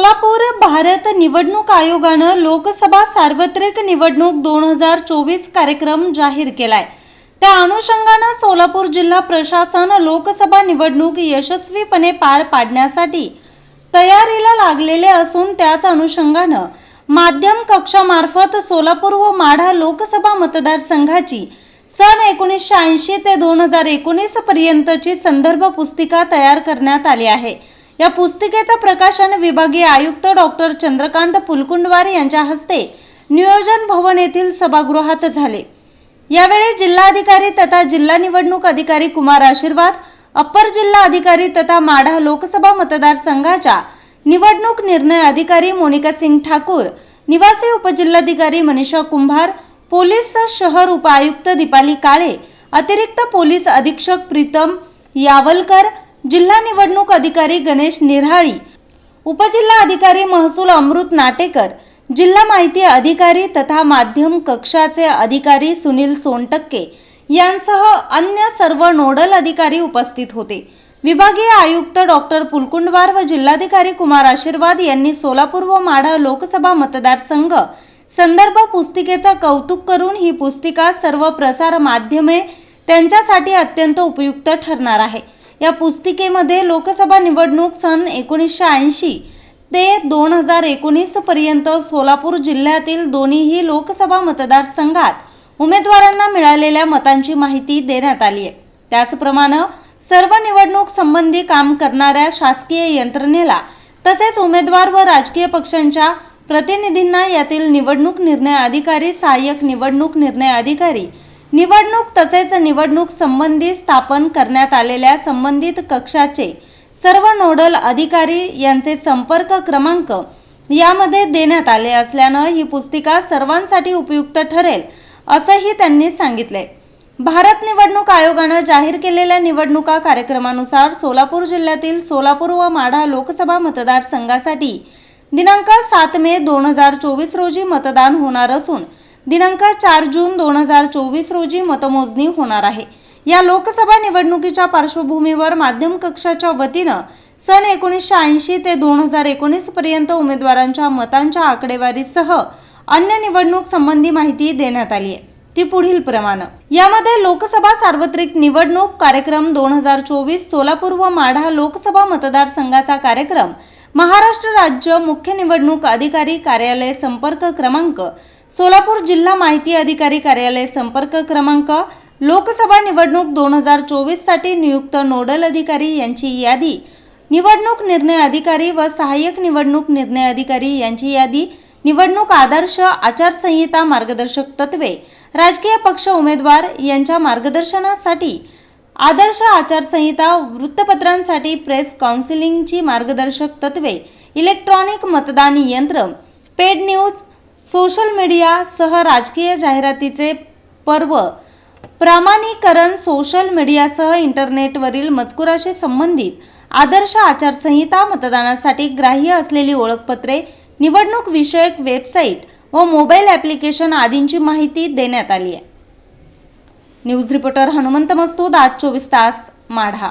सोलापूर भारत निवडणूक आयोगानं लोकसभा सार्वत्रिक निवडणूक दोन हजार चोवीस कार्यक्रम जाहीर केलाय. त्या अनुषंगानं सोलापूर जिल्हा प्रशासन लोकसभा निवडणूक यशस्वीपणे पार पाडण्यासाठी तयारीला लागलेले असून त्याच अनुषंगानं माध्यम कक्षामार्फत सोलापूर व माढा लोकसभा मतदारसंघाची सन एकोणीसशे ऐंशी ते दोन हजार एकोणीस पर्यंतची संदर्भ पुस्तिका तयार करण्यात आली आहे. या पुस्तिकेचा प्रकाशन विभागीय आयुक्त डॉक्टर चंद्रकांत पुलकुंडवार यांच्या हस्ते नियोजन भवन येथील सभागृहात झाले. यावेळी जिल्हाधिकारी तथा जिल्हा निवडणूक अधिकारी कुमार आशीर्वाद अप्पर जिल्हा अधिकारी तथा माढा लोकसभा मतदारसंघाच्या निवडणूक निर्णय अधिकारी मोनिका सिंग ठाकूर निवासी उपजिल्हाधिकारी मनीषा कुंभार पोलीस शहर उपायुक्त दीपाली काळे अतिरिक्त पोलीस अधीक्षक प्रीतम यावलकर जिल्हा निवडणूक अधिकारी गणेश निरहाळी उपजिल्हा अधिकारी महसूल अमृत नाटेकर जिल्हा माहिती अधिकारी तथा माध्यम कक्षाचे अधिकारी सुनील सोनटक्के यांसह अन्य सर्व नोडल अधिकारी उपस्थित होते. विभागीय आयुक्त डॉक्टर पुलकुंडवार व जिल्हाधिकारी कुमार आशीर्वाद यांनी सोलापूर व माढा लोकसभा मतदारसंघ संदर्भ पुस्तिकेचं कौतुक करून ही पुस्तिका सर्व प्रसार माध्यमे त्यांच्यासाठी अत्यंत उपयुक्त ठरणार आहे. या पुस्तिकेमध्ये लोकसभा निवडणूक सन एकोणीसशे ऐंशी ते दोन हजार एकोणीसपर्यंत सोलापूर जिल्ह्यातील दोन्हीही लोकसभा मतदारसंघात उमेदवारांना मिळालेल्या मतांची माहिती देण्यात आली आहे. त्याचप्रमाणे सर्व निवडणूक संबंधी काम करणाऱ्या शासकीय यंत्रणेला तसेच उमेदवार व राजकीय पक्षांच्या प्रतिनिधींना यातील निवडणूक निर्णय अधिकारी सहाय्यक निवडणूक निर्णय अधिकारी निवडणूक तसेच निवडणूक संबंधी स्थापन करण्यात आलेल्या संबंधित कक्षाचे सर्व नोडल अधिकारी यांचे संपर्क क्रमांक यामध्ये देण्यात आले असल्यानं ही पुस्तिका सर्वांसाठी उपयुक्त ठरेल असंही त्यांनी सांगितले. भारत निवडणूक आयोगानं जाहीर केलेल्या निवडणुका कार्यक्रमानुसार सोलापूर जिल्ह्यातील सोलापूर व माढा लोकसभा मतदारसंघासाठी दिनांक सात मे दोन हजार चोवीस रोजी मतदान होणार असून दिनांक चार जून दोन हजार चोवीस रोजी मतमोजणी होणार आहे. या लोकसभा निवडणुकीच्या पार्श्वभूमीवर माध्यम कक्षाच्या वतीनं सन एकोणीसशे ऐंशी ते दोन हजार एकोणीस पर्यंत उमेदवारांच्या मतांच्या आकडेवारीसह अन्य निवडणूक संबंधी माहिती देण्यात आली आहे. ती पुढील प्रमाणे. यामध्ये लोकसभा सार्वत्रिक निवडणूक कार्यक्रम दोन हजार चोवीस सोलापूर व माढा लोकसभा मतदारसंघाचा कार्यक्रम महाराष्ट्र राज्य मुख्य निवडणूक अधिकारी कार्यालय संपर्क क्रमांक सोलापूर जिल्हा माहिती अधिकारी कार्यालय संपर्क क्रमांक लोकसभा निवडणूक दोन हजार चोवीससाठी नियुक्त नोडल अधिकारी यांची यादी निवडणूक निर्णय अधिकारी व सहाय्यक निवडणूक निर्णय अधिकारी यांची यादी निवडणूक आदर्श आचारसंहिता मार्गदर्शक तत्वे राजकीय पक्ष उमेदवार यांच्या मार्गदर्शनासाठी आदर्श आचारसंहिता वृत्तपत्रांसाठी प्रेस काउन्सिलिंगची मार्गदर्शक तत्वे इलेक्ट्रॉनिक मतदान यंत्र पेड न्यूज सोशल मीडिया सह राजकीय जाहिरातीचे पर्व. प्रामाणीकरण सोशल मीडियासह इंटरनेटवरील मजकुराशी संबंधित आदर्श आचारसंहिता मतदानासाठी ग्राह्य असलेली ओळखपत्रे निवडणूक विषयक वेबसाईट व मोबाईल ॲप्लिकेशन आदींची माहिती देण्यात आली आहे. न्यूज रिपोर्टर हनुमंत मस्तूद आज चोवीस तास माढा.